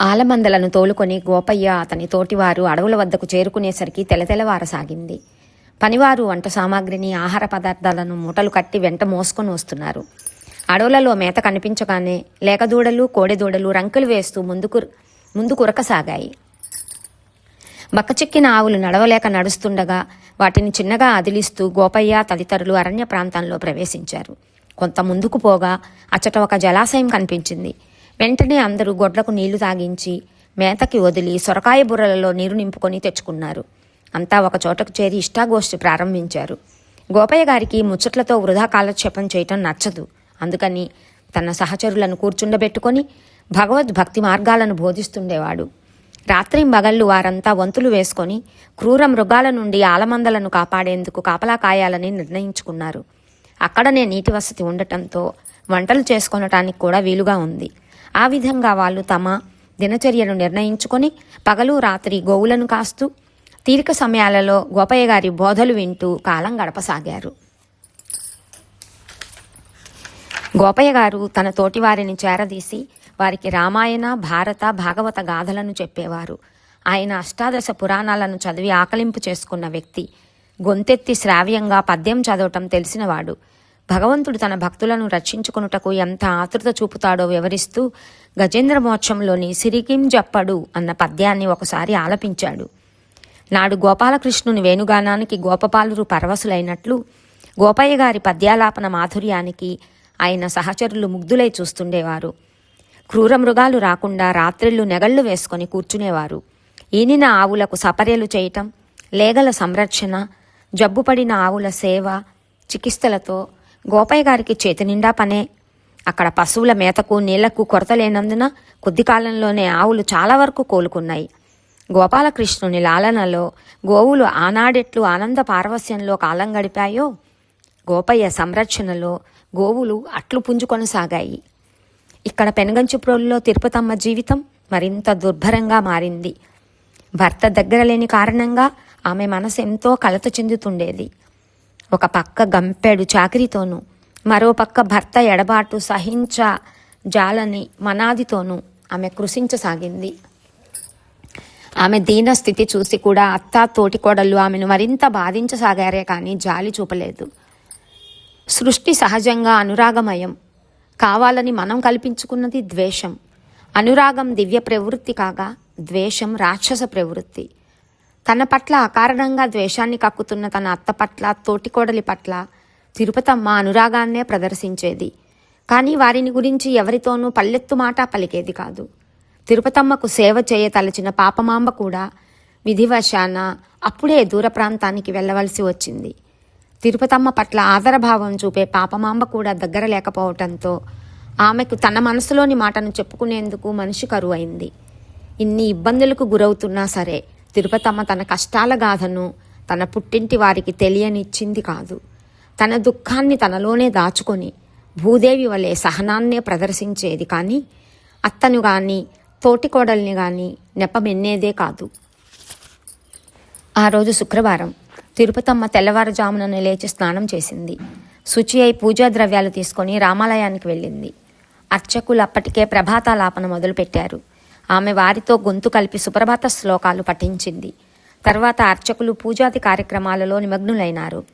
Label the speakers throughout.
Speaker 1: ఆలమందలను తోలుకొని గోపయ్య అతని తోటివారు అడవుల వద్దకు చేరుకునేసరికి తెలతెలవారసాగింది. పనివారు వంట సామాగ్రిని ఆహార పదార్థాలను మూటలు కట్టి వెంట మోసుకొని వస్తున్నారు. అడవులలో మేత కనిపించగానే లేకదూడలు కోడెదూడలు రంకులు వేస్తూ ముందుకు ముందు కురకసాగాయి బక్కచిక్కిన ఆవులు నడవలేక నడుస్తుండగా వాటిని చిన్నగా అదిలిస్తూ గోపయ్య తదితరులు అరణ్య ప్రాంతంలో ప్రవేశించారు. కొంత ముందుకు పోగా అచ్చట ఒక జలాశయం కనిపించింది. వెంటనే అందరూ గొడ్లకు నీళ్ళు తాగించి మేతకి వదిలి సొరకాయ బుర్రలలో నీరు నింపుకొని తెచ్చుకున్నారు. అంతా ఒక చోటకు చేరి ఇష్టాగోష్ఠి ప్రారంభించారు. గోపయ్య గారికి ముచ్చట్లతో వృధా కాలక్షేపం చేయటం నచ్చదు. అందుకని తన సహచరులను కూర్చుండబెట్టుకొని భగవద్భక్తి మార్గాలను బోధిస్తుండేవాడు. రాత్రి మగళ్ళు వారంతా వంతులు వేసుకొని క్రూర మృగాల నుండి ఆలమందలను కాపాడేందుకు కాపలా కాయాలని నిర్ణయించుకున్నారు. అక్కడనే నీటి వసతి ఉండటంతో వంటలు చేసుకొనటానికి కూడా వీలుగా ఉంది. ఆ విధంగా వాళ్ళు తమ దినచర్యను నిర్ణయించుకొని పగలు రాత్రి గోవులను కాస్తూ తీరిక సమయాలలో గోపయ్య గారి బోధలు వింటూ కాలం గడపసాగారు. గోపయ్య గారు తన తోటివారిని చేరదీసి వారికి రామాయణ భారత భాగవత గాథలను చెప్పేవారు. ఆయన అష్టాదశ పురాణాలను చదివి ఆకలింపు చేసుకున్న వ్యక్తి. గొంతెత్తి శ్రావ్యంగా పద్యం చదవటం తెలిసినవాడు. భగవంతుడు తన భక్తులను రక్షించుకొనుటకు ఎంత ఆతృత చూపుతాడో వివరిస్తూ గజేంద్ర మోక్షంలోని సిరికిం జప్పడు అన్న పద్యాన్ని ఒకసారి ఆలపించాడు. నాడు గోపాలకృష్ణుని వేణుగానానికి గోపపాలురు పరవశులైనట్లు గోపయ్య గారి పద్యాలాపన మాధుర్యానికి ఆయన సహచరులు ముగ్ధులై చూస్తుండేవారు. క్రూర మృగాలు రాకుండా రాత్రిళ్ళు నెగళ్ళు వేసుకొని కూర్చునేవారు. ఈనిన ఆవులకు సపర్యలు చేయటం లేగల సంరక్షణ జబ్బుపడిన ఆవుల సేవ చికిత్సలతో గోపయ్య గారికి చేతి నిండా పనే. అక్కడ పశువుల మేతకు నీళ్ళకు కొరత లేనందున కొద్ది కాలంలోనే ఆవులు చాలా వరకు కోలుకున్నాయి. గోపాలకృష్ణుని లాలనలో గోవులు ఆనాడెట్లు ఆనంద పార్వశ్యంలో కాలం గడిపాయో గోపయ్య సంరక్షణలో గోవులు అట్లు పుంజుకొనసాగాయి. ఇక్కడ పెనగంచిప్రోలులో తిరుపతమ్మ జీవితం మరింత దుర్భరంగా మారింది. భర్త దగ్గర లేని కారణంగా ఆమె మనసు ఎంతో కలత చెందుతుండేది. ఒక పక్క గంపెడు చాకిరితోనూ మరో పక్క భర్త ఎడబాటు సహించ జాలని మనాదితోనూ ఆమె కృషించసాగింది ఆమె దీన స్థితి చూసి కూడా అత్త తోటికోడళ్ళు ఆమెను మరింత బాధించసాగారే కానీ జాలి చూపలేదు. సృష్టి సహజంగా అనురాగమయం. కావాలని మనం కల్పించుకున్నది ద్వేషం. అనురాగం దివ్య ప్రవృత్తి కాగా ద్వేషం రాక్షస ప్రవృత్తి. తన పట్ల అకారణంగా ద్వేషాన్ని కక్కుతున్న తన అత్త పట్ల తోటికోడలి పట్ల తిరుపతమ్మ అనురాగాన్నే ప్రదర్శించేది. కానీ వారిని గురించి ఎవరితోనూ పల్లెత్తు మాట పలికేది కాదు. తిరుపతమ్మకు సేవ చేయతలచిన పాపమాంబ కూడా విధివశాన అప్పుడే దూర ప్రాంతానికి వెళ్ళవలసి వచ్చింది. తిరుపతమ్మ పట్ల ఆదరభావం చూపే పాపమాంబ కూడా దగ్గర లేకపోవటంతో ఆమెకు తన మనసులోని మాటను చెప్పుకునేందుకు మనిషి కరువైంది. ఇన్ని ఇబ్బందులకు గురవుతున్నా సరే తిరుపతమ్మ తన కష్టాల గాథను తన పుట్టింటి వారికి తెలియనిచ్చింది కాదు. తన దుఃఖాన్ని తనలోనే దాచుకొని భూదేవి వలె సహనాన్నే ప్రదర్శించేది కానీ అత్తను కానీ తోటికోడల్ని కానీ నెపమెన్నేదే కాదు. ఆ రోజు శుక్రవారం తిరుపతమ్మ తెల్లవారుజామున లేచి స్నానం చేసింది. శుచి అయి పూజా ద్రవ్యాలు తీసుకొని రామాలయానికి వెళ్ళింది. అర్చకులు అప్పటికే ప్రభాతాలాపన మొదలుపెట్టారు. ఆమె వారితో గొంతు కలిపి సుప్రభాత శ్లోకాలు పఠించింది. తర్వాత అర్చకులు పూజాది కార్యక్రమాలలో నిమగ్నులైనారు.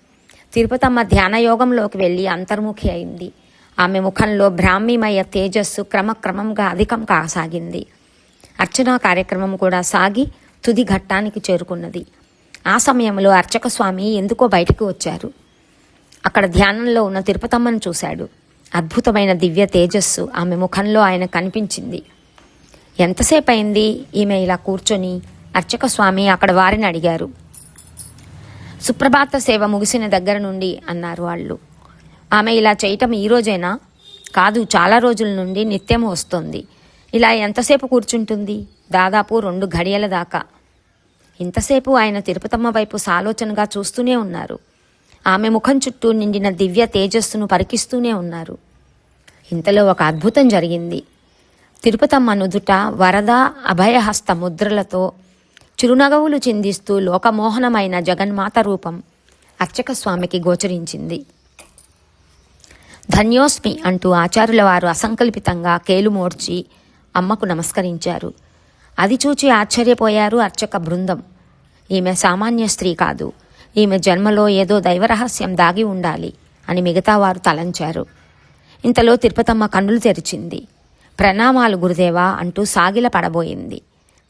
Speaker 1: తిరుపతమ్మ ధ్యానయోగంలోకి వెళ్ళి అంతర్ముఖి అయింది. ఆమె ముఖంలో బ్రాహ్మీమయ తేజస్సు క్రమక్రమంగా అధికం కాసాగింది. అర్చనా కార్యక్రమం కూడా సాగి తుది ఘట్టానికి చేరుకున్నది. ఆ సమయంలో అర్చక స్వామి ఎందుకో బయటికి వచ్చారు. అక్కడ ధ్యానంలో ఉన్న తిరుపతమ్మను చూశాడు. అద్భుతమైన దివ్య తేజస్సు ఆమె ముఖంలో ఆయన కనిపించింది. ఎంతసేపు అయింది ఈమె ఇలా కూర్చొని? అర్చక స్వామి అక్కడ వారిని అడిగారు. సుప్రభాత సేవ ముగిసిన దగ్గర నుండి అన్నారు వాళ్ళు. ఆమె ఇలా చేయటం ఈ రోజేనా? కాదు చాలా రోజుల నుండి నిత్యం వస్తుంది. ఇలా ఎంతసేపు కూర్చుంటుంది? దాదాపు రెండు ఘడియల దాకా. ఇంతసేపు ఆయన తిరుపతమ్మ వైపు సాలోచనగా చూస్తూనే ఉన్నారు. ఆమె ముఖం చుట్టూ నిండిన దివ్య తేజస్సును పరికిస్తూనే ఉన్నారు. ఇంతలో ఒక అద్భుతం జరిగింది. తిరుపతమ్మ నుదుట వరద అభయహస్త ముద్రలతో చిరునగవులు చిందిస్తూ లోకమోహనమైన జగన్మాత రూపం అర్చక స్వామికి గోచరించింది. ధన్యోస్మి అంటూ ఆచార్యుల వారు అసంకల్పితంగా కేలుమోడ్చి అమ్మకు నమస్కరించారు. అది చూచి ఆశ్చర్యపోయారు అర్చక బృందం. ఈమె సామాన్య స్త్రీ కాదు. ఈమె జన్మలో ఏదో దైవరహస్యం దాగి ఉండాలి అని మిగతా వారు తలంచారు. ఇంతలో తిరుపతమ్మ కన్నులు తెరిచింది. ప్రణామాలు గురుదేవా అంటూ సాగిల పడబోయింది.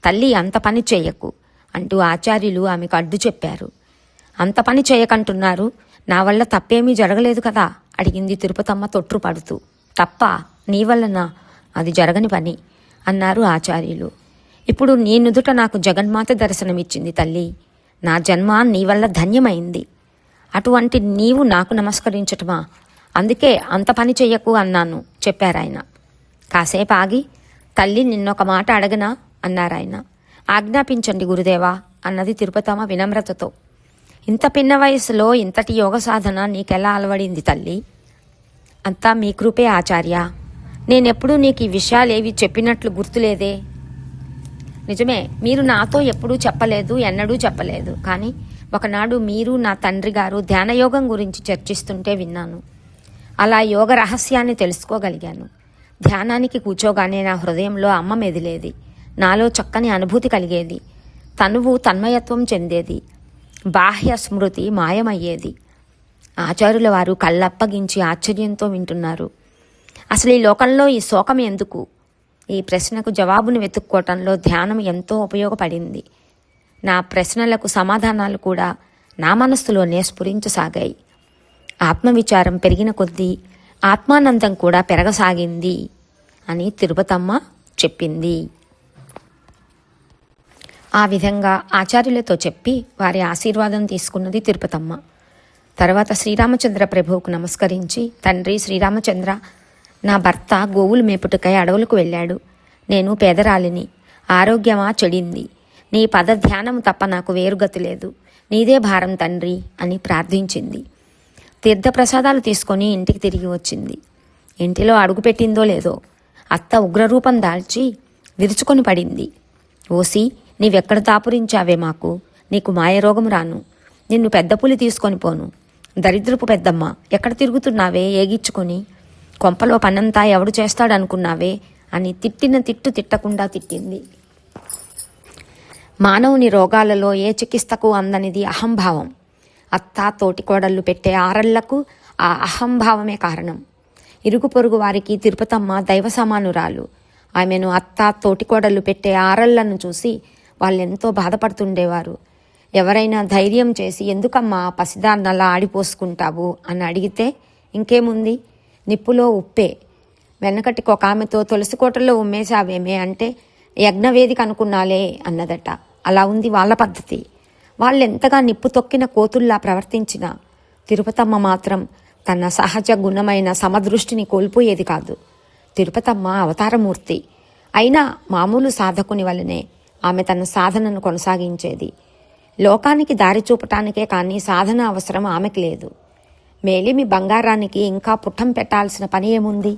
Speaker 1: తల్లి అంత పని చేయకు అంటూ ఆచార్యులు ఆమెకు అడ్డు చెప్పారు. అంత పని చేయకంటున్నారు నా వల్ల తప్పేమీ జరగలేదు కదా? అడిగింది తిరుపతమ్మ తొట్రుపడుతూ తప్ప నీ వల్లనా? అది జరగని పని అన్నారు ఆచార్యులు. ఇప్పుడు నీ నుదుట నాకు జగన్మాత దర్శనమిచ్చింది తల్లి. నా జన్మ నీ వల్ల ధన్యమైంది. అటువంటి నీవు నాకు నమస్కరించటమా? అందుకే అంత పని చెయ్యకు అన్నాను చెప్పారాయన. కాసేపు ఆగి తల్లి నిన్నొక మాట అడగనా? అన్నారాయన. ఆజ్ఞాపించండి గురుదేవా అన్నది తిరుపతమ్మ వినమ్రతతో. ఇంత పిన్న వయసులో ఇంతటి యోగ సాధన నీకెలా అలవడింది తల్లి? అంతా మీ కృపే ఆచార్య. నేనెప్పుడూ నీకు ఈ విషయాలేవి చెప్పినట్లు గుర్తులేదే. నిజమే మీరు నాతో ఎప్పుడూ చెప్పలేదు ఎన్నడూ చెప్పలేదు. కానీ ఒకనాడు మీరు నా తండ్రి గారు ధ్యానయోగం గురించి చర్చిస్తుంటే విన్నాను. అలా యోగ రహస్యాన్ని తెలుసుకోగలిగాను. ధ్యానానికి కూర్చోగానే నా హృదయంలో అమ్మ మెదిలేది. నాలో చక్కని అనుభూతి కలిగేది. తనువు తన్మయత్వం చెందేది. బాహ్య స్మృతి మాయమయ్యేది. ఆచార్యుల వారు కళ్ళప్పగించి ఆశ్చర్యంతో వింటున్నారు. అసలు ఈ లోకంలో ఈ శోకం ఎందుకు? ఈ ప్రశ్నకు జవాబును వెతుక్కోవటంలో ధ్యానం ఎంతో ఉపయోగపడింది. నా ప్రశ్నలకు సమాధానాలు కూడా నా మనస్సులోనే స్ఫురించసాగాయి. ఆత్మవిచారం పెరిగిన కొద్దీ ఆత్మానందం కూడా పెరగసాగింది అని తిరుపతమ్మ చెప్పింది. ఆ విధంగా ఆచార్యులతో చెప్పి వారి ఆశీర్వాదం తీసుకున్నది తిరుపతమ్మ. తర్వాత శ్రీరామచంద్ర ప్రభువుకు నమస్కరించి తండ్రి శ్రీరామచంద్ర నా భర్త గోవులు మేపుటకై అడవులకు వెళ్ళాడు. నేను పేదరాలిని. ఆరోగ్యమా చెడింది. నీ పద ధ్యానం తప్ప నాకు వేరుగతి లేదు. నీదే భారం తండ్రి అని ప్రార్థించింది. తీర్థప్రసాదాలు తీసుకొని ఇంటికి తిరిగి వచ్చింది. ఇంటిలో అడుగుపెట్టిందో లేదో అత్త ఉగ్రరూపం దాల్చి విరుచుకొని పడింది. ఓసి నీవెక్కడ తాపురించావే మాకు? నీకు మాయరోగం రాను. నిన్ను పెద్ద పులి తీసుకొని పోను. దరిద్రపు పెద్దమ్మ ఎక్కడ తిరుగుతున్నావే? ఏగిచ్చుకొని కొంపలో పనంతా ఎవడు చేస్తాడనుకున్నావే? అని తిట్టిన తిట్టు తిట్టకుండా తిట్టింది. మానవుని రోగాలలో ఏ చికిత్సకు అందనిది అహంభావం. అత్త తోటికోడళ్ళు పెట్టే ఆరళ్ళకు ఆ అహంభావమే కారణం. ఇరుగు పొరుగు వారికి తిరుపతమ్మ దైవ సమానురాలు. ఆమెను అత్త తోటికోడళ్ళు పెట్టే ఆరళ్ళను చూసి వాళ్ళెంతో బాధపడుతుండేవారు. ఎవరైనా ధైర్యం చేసి ఎందుకమ్మా పసిదాన్నలా ఆడిపోసుకుంటావు? అని అడిగితే ఇంకేముంది? నిప్పులో ఉప్పే. వెనకటికి ఒక ఆమెతో తులసి కోటలో ఉమ్మేశావేమే అంటే యజ్ఞవేదిక అనుకున్నాలే అన్నదట. అలా ఉంది వాళ్ళ పద్ధతి. వాళ్ళెంతగా నిప్పు తొక్కిన కోతుల్లా ప్రవర్తించినా తిరుపతమ్మ మాత్రం తన సహజ గుణమైన సమదృష్టిని కోల్పోయేది కాదు. తిరుపతమ్మ అవతారమూర్తి. అయినా మామూలు సాధకుని వలనే ఆమె తన సాధనను కొనసాగించేది. లోకానికి దారి చూపటానికే కానీ సాధన అవసరం ఆమెకి లేదు. మేలిమి బంగారానికి ఇంకా పుట్టం పెట్టాల్సిన పని ఏముంది?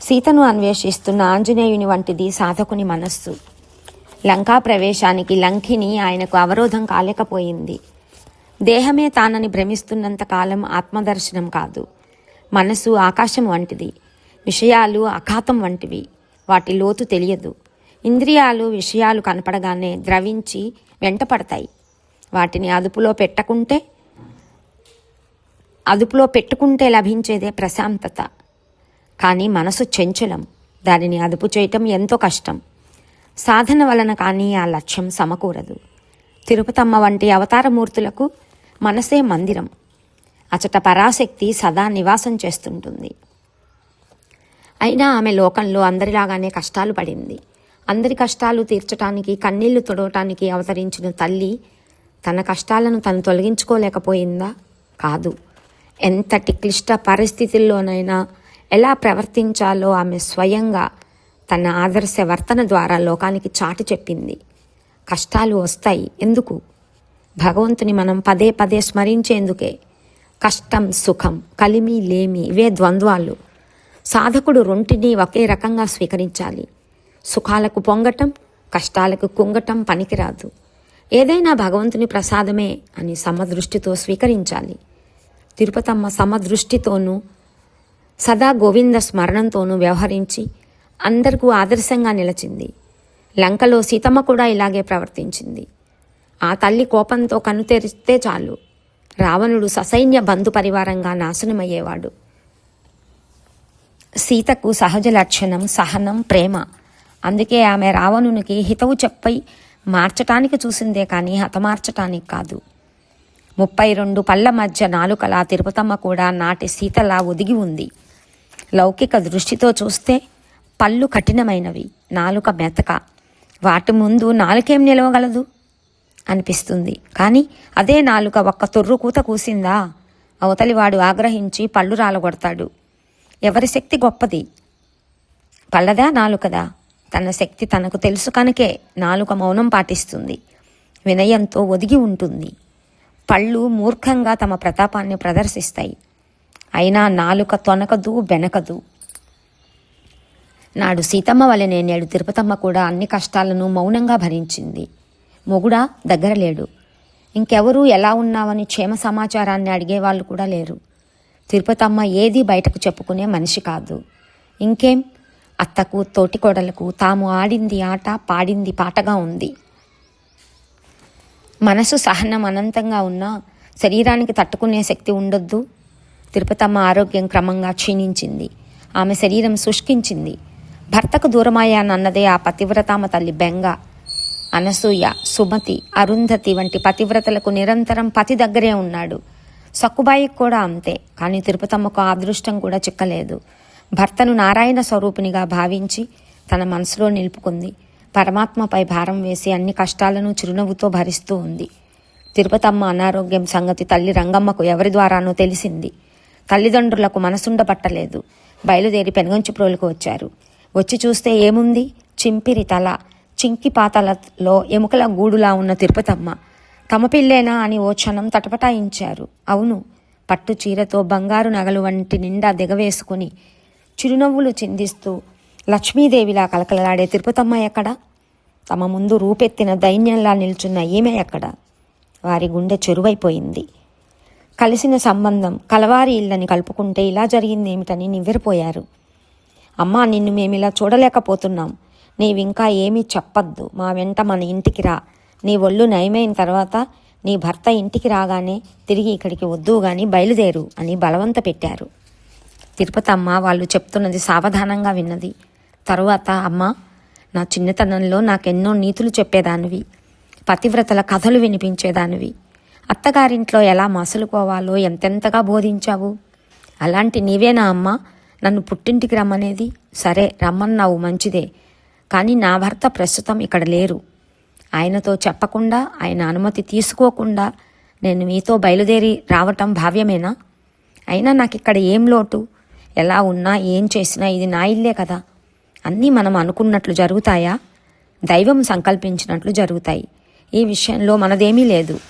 Speaker 1: సీతను అన్వేషిస్తున్న ఆంజనేయుని వంటిది సాధకుని మనస్సు. లంకా ప్రవేశానికి లంకిని ఆయనకు అవరోధం కాలేకపోయింది. దేహమే తానని భ్రమిస్తున్నంత కాలం ఆత్మదర్శనం కాదు. మనసు ఆకాశం వంటిది. విషయాలు అఖాతం వంటివి. వాటి లోతు తెలియదు. ఇంద్రియాలు విషయాలు కనపడగానే ద్రవించి వెంటపడతాయి. వాటిని అదుపులో పెట్టకుంటే అదుపులో పెట్టుకుంటే లభించేదే ప్రశాంతత. కానీ మనసు చెంచలం. దానిని అదుపు చేయటం ఎంతో కష్టం. సాధన వలన కానీ ఆ లక్ష్యం సమకూరదు. తిరుపతమ్మ వంటి అవతారమూర్తులకు మనసే మందిరం. అచట పరాశక్తి సదా నివాసం చేస్తుంటుంది. అయినా ఆమె లోకంలో అందరిలాగానే కష్టాలు పడింది. అందరి కష్టాలు తీర్చటానికి కన్నీళ్ళు తొడవటానికి అవతరించిన తల్లి తన కష్టాలను తను తొలగించుకోలేకపోయిందా? కాదు. ఎంతటి క్లిష్ట పరిస్థితుల్లోనైనా ఎలా ప్రవర్తించాలో ఆమె స్వయంగా తన ఆదర్శ వర్తన ద్వారా లోకానికి చాటి చెప్పింది. కష్టాలు వస్తాయి. ఎందుకు? భగవంతుని మనం పదే పదే స్మరించేందుకే. కష్టం సుఖం కలిమి లేమి ఇవే ద్వంద్వాలు. సాధకుడు రొంటిని ఒకే రకంగా స్వీకరించాలి. సుఖాలకు పొంగటం కష్టాలకు కుంగటం పనికిరాదు. ఏదైనా భగవంతుని ప్రసాదమే అని సమదృష్టితో స్వీకరించాలి. తిరుపతమ్మ సమదృష్టితోనూ సదా గోవింద స్మరణంతోనూ వ్యవహరించి అందరికీ ఆదర్శంగా నిలిచింది. లంకలో సీతమ్మ కూడా ఇలాగే ప్రవర్తించింది. ఆ తల్లి కోపంతో కన్ను తెరిస్తే చాలు. రావణుడు ససైన్య బంధు పరివారంగా నాశనమయ్యేవాడు. సీతకు సహజ లక్షణం సహనం ప్రేమ. అందుకే ఆమె రావణునికి హితవు చెప్పై మార్చటానికి చూసిందే కానీ హతమార్చటానికి కాదు. ముప్పై రెండు పళ్ళ మధ్య నాలుకలా తిరుపతమ్మ కూడా నాటి సీతలా ఒదిగి ఉంది. లౌకిక దృష్టితో చూస్తే పళ్ళు కఠినమైనవి నాలుక మెతక. వాటి ముందు నాలుకేం నిలవగలదు? అనిపిస్తుంది. కానీ అదే నాలుక ఒక్క తొర్రు కూత కూసిందా? అవతలివాడు ఆగ్రహించి పళ్ళు రాలగొడతాడు. ఎవరి శక్తి గొప్పది? పళ్ళదా నాలుకదా? తన శక్తి తనకు తెలుసు కనుకే నాలుక మౌనం పాటిస్తుంది. వినయంతో ఒదిగి ఉంటుంది. పళ్ళు మూర్ఖంగా తమ ప్రతాపాన్ని ప్రదర్శిస్తాయి. అయినా నాలుక తొనకదు బెనకదు. నాడు సీతమ్మ వలెనే నేడు తిరుపతమ్మ కూడా అన్ని కష్టాలను మౌనంగా భరించింది. మొగుడా దగ్గర లేడు. ఇంకెవరూ ఎలా ఉన్నావని క్షేమ సమాచారాన్ని అడిగేవాళ్ళు కూడా లేరు. తిరుపతమ్మ ఏది బయటకు చెప్పుకునే మనిషి కాదు. ఇంకేం? అత్తకు తోటికోడలకు తాము ఆడింది ఆట పాడింది పాటగా ఉంది. మనసు సహనం అనంతంగా ఉన్నా శరీరానికి తట్టుకునే శక్తి ఉండొద్దు. తిరుపతమ్మ ఆరోగ్యం క్రమంగా క్షీణించింది. ఆమె శరీరం శుష్కించింది. భర్తకు దూరమయ్యానన్నదే ఆ పతివ్రతామ తల్లి బెంగ. అనసూయ సుమతి అరుంధతి వంటి పతివ్రతలకు నిరంతరం పతి దగ్గరే ఉన్నాడు. సక్కుబాయికి కూడా అంతే కానీ తిరుపతమ్మకు అదృష్టం కూడా చిక్కలేదు. భర్తను నారాయణ స్వరూపినిగా భావించి తన మనసులో నిలుపుకుంది. పరమాత్మపై భారం వేసి అన్ని కష్టాలను చిరునవ్వుతో భరిస్తూ ఉంది. తిరుపతమ్మ అనారోగ్యం సంగతి తల్లి రంగమ్మకు ఎవరి ద్వారానో తెలిసింది. తల్లిదండ్రులకు మనసుండబట్టలేదు. బయలుదేరి పెనుగంచిప్రోలుకు వచ్చారు. వచ్చి చూస్తే ఏముంది? చింపిరి తల. చింకి పాతలలో ఎముకల గూడులా ఉన్న తిరుపతమ్మ. తమ పిల్లేనా అని ఓ క్షణం తటపటాయించారు. అవును పట్టు చీరతో బంగారు నగలు వంటి నిండా దిగవేసుకుని చిరునవ్వులు చిందిస్తూ లక్ష్మీదేవిలా కలకలలాడే తిరుపతమ్మ ఎక్కడ? తమ ముందు రూపెత్తిన దైన్యంలా నిల్చున్న ఈమె ఎక్కడ? వారి గుండె చెరువైపోయింది. కలిసిన సంబంధం కలవారి ఇళ్ళని కలుపుకుంటే ఇలా జరిగిందేమిటని నివ్వెరపోయారు. అమ్మా నిన్ను మేమిలా చూడలేకపోతున్నాం. నీవింకా ఏమీ చెప్పద్దు. మా వెంట మన ఇంటికి రా. నీ ఒళ్ళు నయమైన తర్వాత నీ భర్త ఇంటికి రాగానే తిరిగి ఇక్కడికి వద్దు గాని బయలుదేరు అని బలవంత పెట్టారు. తిరుపతి అమ్మ వాళ్ళు చెప్తున్నది సావధానంగా విన్నది. తరువాత అమ్మ నా చిన్నతనంలో నాకెన్నో నీతులు చెప్పేదానివి. పతివ్రతల కథలు వినిపించేదానివి. అత్తగారింట్లో ఎలా మసులుకోవాలో ఎంతెంతగా బోధించావు? అలాంటి నీవేనా అమ్మ? నన్ను పుట్టింటికి రమ్మనేది? సరే రమ్మన్నావు మంచిదే. కానీ నా భర్త ప్రస్తుతం ఇక్కడ లేరు. ఆయనతో చెప్పకుండా ఆయన అనుమతి తీసుకోకుండా నేను మీతో బయలుదేరి రావటం భావ్యమేనా? అయినా నాకు ఇక్కడ ఏం లోటు? ఎలా ఉన్నా ఏం చేసినా ఇది నా ఇల్లే కదా. అన్నీ మనం అనుకున్నట్లు జరుగుతాయా? దైవం సంకల్పించినట్లు జరుగుతాయి. ఈ విషయంలో మనదేమీ లేదు.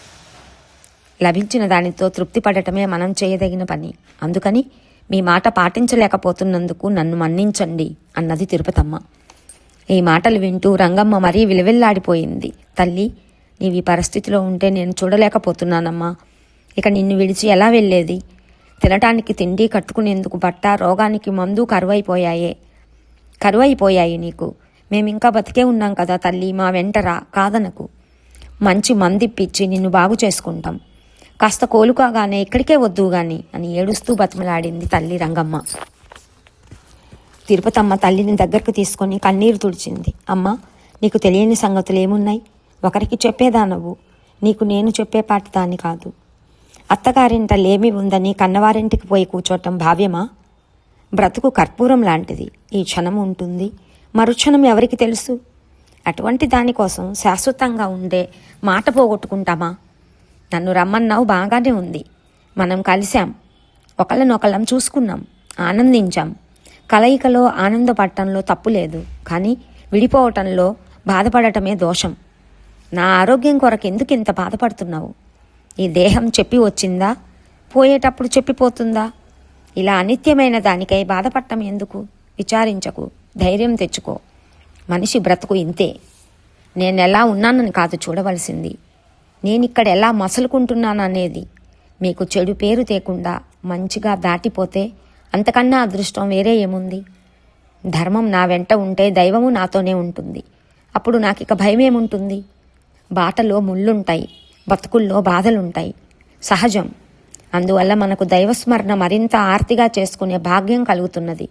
Speaker 1: లభించిన దానితో తృప్తి పడటమే మనం చేయదగిన పని. అందుకని మీ మాట పాటించలేకపోతున్నందుకు నన్ను మన్నించండి అన్నది తిరుపతమ్మ. ఈ మాటలు వింటూ రంగమ్మ మరీ విలువెల్లాడిపోయింది. తల్లి నీవి పరిస్థితిలో ఉంటే నేను చూడలేకపోతున్నానమ్మా. ఇక నిన్ను విడిచి ఎలా వెళ్ళేది? తినటానికి తిండి కట్టుకునేందుకు బట్ట రోగానికి మందు కరువైపోయాయే. కరువైపోయాయి నీకు. మేమింకా బతికే ఉన్నాం కదా తల్లి మా వెంటరా కాదనకు. మంచి మందిప్పిచ్చి నిన్ను బాగు చేసుకుంటాం. కాస్త కోలుకోగానే ఇక్కడికే వద్దు గాని అని ఏడుస్తూ బతిమలాడింది తల్లి రంగమ్మ. తిరుపతమ్మ తల్లిని దగ్గరకు తీసుకొని కన్నీరు తుడిచింది. అమ్మ నీకు తెలియని సంగతులు ఏమున్నాయి? ఒకరికి చెప్పేదానవు నీకు నేను చెప్పేపాటి దాన్ని కాదు. అత్తగారింట లేమి ఉందని కన్నవారింటికి పోయి కూర్చోటం భావ్యమా? బ్రతుకు కర్పూరం లాంటిది. ఈ క్షణం ఉంటుంది. మరుక్షణం ఎవరికి తెలుసు? అటువంటి దానికోసం శాశ్వతంగా ఉండే మాట పోగొట్టుకుంటామా? నన్ను రమ్మన్నావు బాగానే ఉంది. మనం కలిశాం. ఒకళ్ళనొకళ్ళం చూసుకున్నాం. ఆనందించాం. కలయికలో ఆనందపడటంలో తప్పు లేదు. కానీ విడిపోవటంలో బాధపడటమే దోషం. నా ఆరోగ్యం కొరకు ఎందుకు ఇంత బాధపడుతున్నావు? ఈ దేహం చెప్పి వచ్చిందా? పోయేటప్పుడు చెప్పిపోతుందా? ఇలా అనిత్యమైన దానికై బాధపడటం ఎందుకు? విచారించకు. ధైర్యం తెచ్చుకో. మనిషి బ్రతుకు ఇంతే. నేను ఎలా ఉన్నానని కాదు చూడవలసింది. నేను ఇక్కడ ఎలా మసలుకుంటున్నాననేది. మీకు చెడు పేరు తేకుండా మంచిగా దాటిపోతే అంతకన్నా అదృష్టం వేరే ఏముంది? ధర్మం నా వెంట ఉంటే దైవము నాతోనే ఉంటుంది. అప్పుడు నాకు ఇక భయమేముంటుంది? బాటలో ముళ్ళుంటాయి బతుకుల్లో బాధలుంటాయి. సహజం. అందువల్ల మనకు దైవస్మరణ మరింత ఆర్తిగా చేసుకునే భాగ్యం కలుగుతున్నది.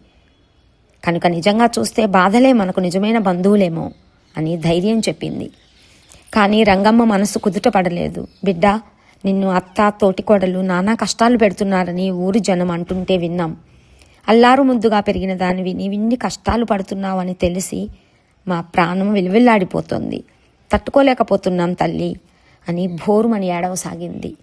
Speaker 1: కనుక నిజంగా చూస్తే బాధలే మనకు నిజమైన బంధువులేమో అని ధైర్యం చెప్పింది. కానీ రంగమ్మ మనసు కుదుట పడలేదు. బిడ్డ నిన్ను అత్త తోటికోడలు నానా కష్టాలు పెడుతున్నారని ఊరి జనం అంటుంటే విన్నాం. అల్లారు ముద్దుగా పెరిగిన దానివి నీవిన్ని కష్టాలు పడుతున్నావని తెలిసి మా ప్రాణం విలువిల్లాడిపోతోంది. తట్టుకోలేకపోతున్నాం తల్లి అని భోరుమని ఏడవసాగింది.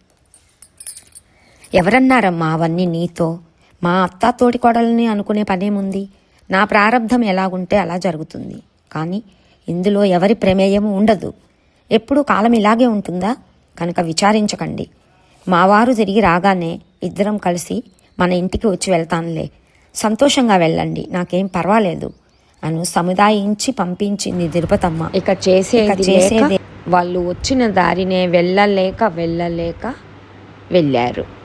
Speaker 1: ఎవరన్నారమ్మా అవన్నీ నీతో? మా అత్త తోటికోడలని అనుకునే పనేముంది? నా ప్రారంధం ఎలాగుంటే అలా జరుగుతుంది. కానీ ఇందులో ఎవరి ప్రమేయము ఉండదు. ఎప్పుడూ కాలం ఇలాగే ఉంటుందా? కనుక విచారించకండి. మావారు తిరిగి రాగానే ఇద్దరం కలిసి మన ఇంటికి వచ్చి వెళ్తానులే. సంతోషంగా వెళ్ళండి నాకేం పర్వాలేదు అను సముదాయించి పంపించింది తిరుపతమ్మ.
Speaker 2: ఇక చేసేది
Speaker 1: ఇక చేసేది
Speaker 2: వాళ్ళు వచ్చిన దారినే వెళ్ళలేక వెళ్ళలేక వెళ్ళారు.